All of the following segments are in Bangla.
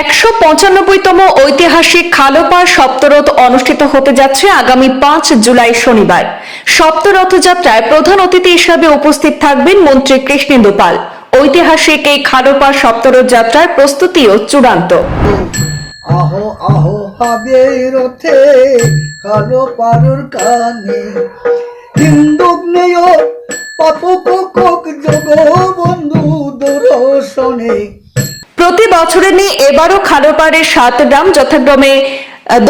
একশো পঁচানব্বইতম ঐতিহাসিক খালোপার সপ্তরথ অনুষ্ঠিত হতে যাচ্ছে আগামী পাঁচ জুলাই শনিবার। সপ্ত রথযাত্রায় প্রধান অতিথি হিসাবে উপস্থিত থাকবেন মন্ত্রী কৃষ্ণেন্দু পাল। ঐতিহাসিক এই খালোপার সপ্তরথ যাত্রার প্রস্তুতিও চূড়ান্ত। পাপক কক যোগ বন্ধু দর্শনে। প্রতি বছরে নিয়ে এবারও খালোপাড়ের সাত গ্রাম যথাক্রমে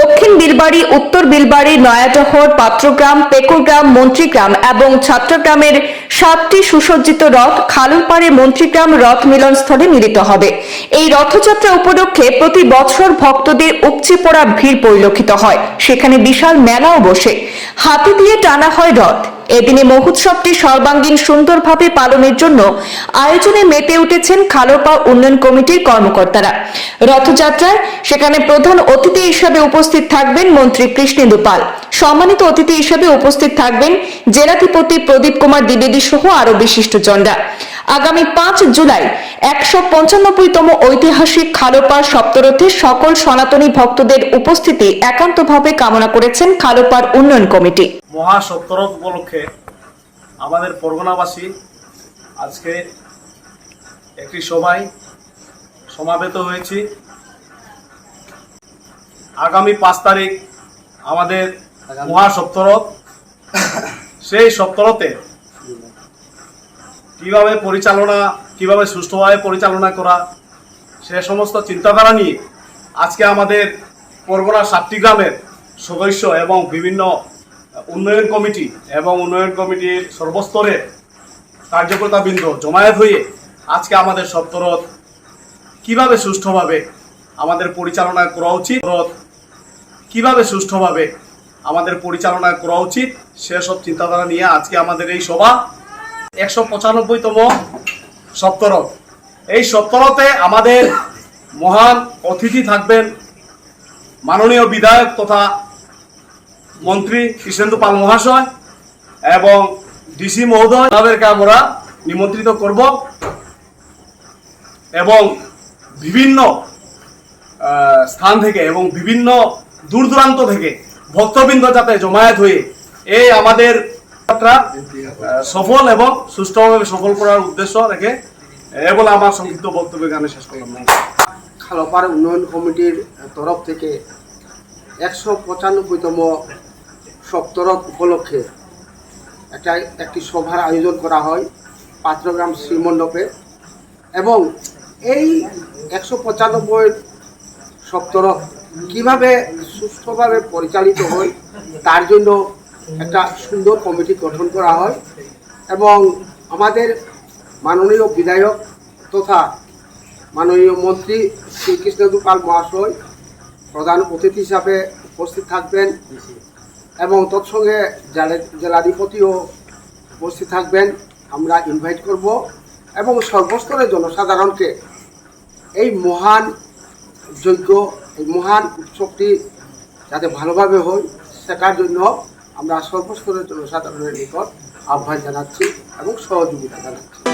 দক্ষিণ বিলবাড়ি, উত্তর বিলবাড়ি, নয়াটহর, পাত্রগ্রাম, পেকুরগ্রাম, মন্ত্রীগ্রাম এবং ছাত্রগ্রামের সাতটি সুসজ্জিত রথ খালুরপাড়ে মন্ত্রীগ্রাম রথ মিলনস্থলে মিলিত হবে। এই রথযাত্রা উপলক্ষে প্রতি বছর ভক্তদের উপচে পড়া ভিড় পরিলক্ষিত হয়। সেখানে বিশাল মেলাও বসে। হাতে দিয়ে টানা হয় রথ। এদিনে মহোৎসবটি সর্বাঙ্গীন সুন্দরভাবে পালনের জন্য আয়োজনে মেতে উঠেছেন খালোপা উন্নয়ন কমিটির কর্মকর্তারা। রথযাত্রায় সেখানে প্রধান অতিথি হিসাবে উপস্থিত থাকবেন মন্ত্রী কৃষ্ণেন্দু পাল। সম্মানিত অতিথি হিসাবে উপস্থিত থাকবেন জেলাধিপতি প্রদীপ কুমার দ্বিবেদী সহ আরও বিশিষ্টজনরা। আগামী পাঁচ জুলাই একশো পঞ্চানব্বইতম ঐতিহাসিক খালোপার সপ্তরথে সকল সনাতনী ভক্তদের উপস্থিতি একান্তভাবে কামনা করেছেন খালোপার উন্নয়ন কমিটি। মহাসপ্তরথ উপলক্ষে আমাদের পরগনাবাসী আজকে একটি সভায় সমাবেত হয়েছি। আগামী পাঁচ তারিখ আমাদের মহা সপ্তরথ। সেই সপ্তরথে কীভাবে পরিচালনা, কীভাবে সুষ্ঠুভাবে পরিচালনা করা, সে সমস্ত চিন্তাধারা নিয়ে আজকে আমাদের পরগনা সাতটি গ্রামের সদস্য এবং বিভিন্ন উন্নয়ন কমিটি এবং উন্নয়ন কমিটির সর্বস্তরের কার্যকর্তাবৃন্দ জমায়েত হয়ে আজকে আমাদের সপ্তরথ কীভাবে সুষ্ঠুভাবে আমাদের পরিচালনা করা উচিত রথ কীভাবে সুষ্ঠুভাবে আমাদের পরিচালনা করা উচিত সেসব চিন্তাধারা নিয়ে আজকে আমাদের এই সভা একশো পঁচানব্বইতম সপ্তরথ। এই সপ্তরথে আমাদের মহান অতিথি থাকবেন মাননীয় বিধায়ক তথা মন্ত্রী কৃষ্ণেন্দু পাল মহাশয় এবং ডিসি মহোদয়। তাদেরকে আমরা নিমন্ত্রিত করব এবং বিভিন্ন স্থান থেকে এবং বিভিন্ন দূর দূরান্ত থেকে ভক্তবৃন্দ যাতে জমায়েত হয়ে এই আমাদের যাত্রা সফল এবং সুষ্ঠুভাবে সফল করার উদ্দেশ্য রেখে এ বলে আমার সংক্ষিপ্ত বক্তব্য গানে শেষ করলাম। খালপাড় উন্নয়ন কমিটির তরফ থেকে একশো পঁচানব্বইতম সপ্তরথ উপলক্ষে একটা একটি সভার আয়োজন করা হয় পাত্রগ্রাম শ্রীমণ্ডপে এবং এই একশো পঁচানব্বই সপ্তরথ কীভাবে সুস্থভাবে পরিচালিত হয় তার জন্য একটা সুন্দর কমিটি গঠন করা হয় এবং আমাদের মাননীয় বিধায়ক তথা মাননীয় মন্ত্রী শ্রীকৃষ্ণদু পাল মহাশয় প্রধান অতিথি হিসাবে উপস্থিত থাকবেন এবং তৎসঙ্গে জেলা- জেলাধিপতিও উপস্থিত থাকবেন। আমরা ইনভাইট করব এবং সর্বস্তরের জনসাধারণকে এই মহান যজ্ঞ, এই মহান উৎসবটি যাতে ভালোভাবে হয়, শেখার জন্য আমরা সর্বস্তরের জনসাধারণের নিকট আহ্বান জানাচ্ছি এবং সহযোগিতা জানাচ্ছি।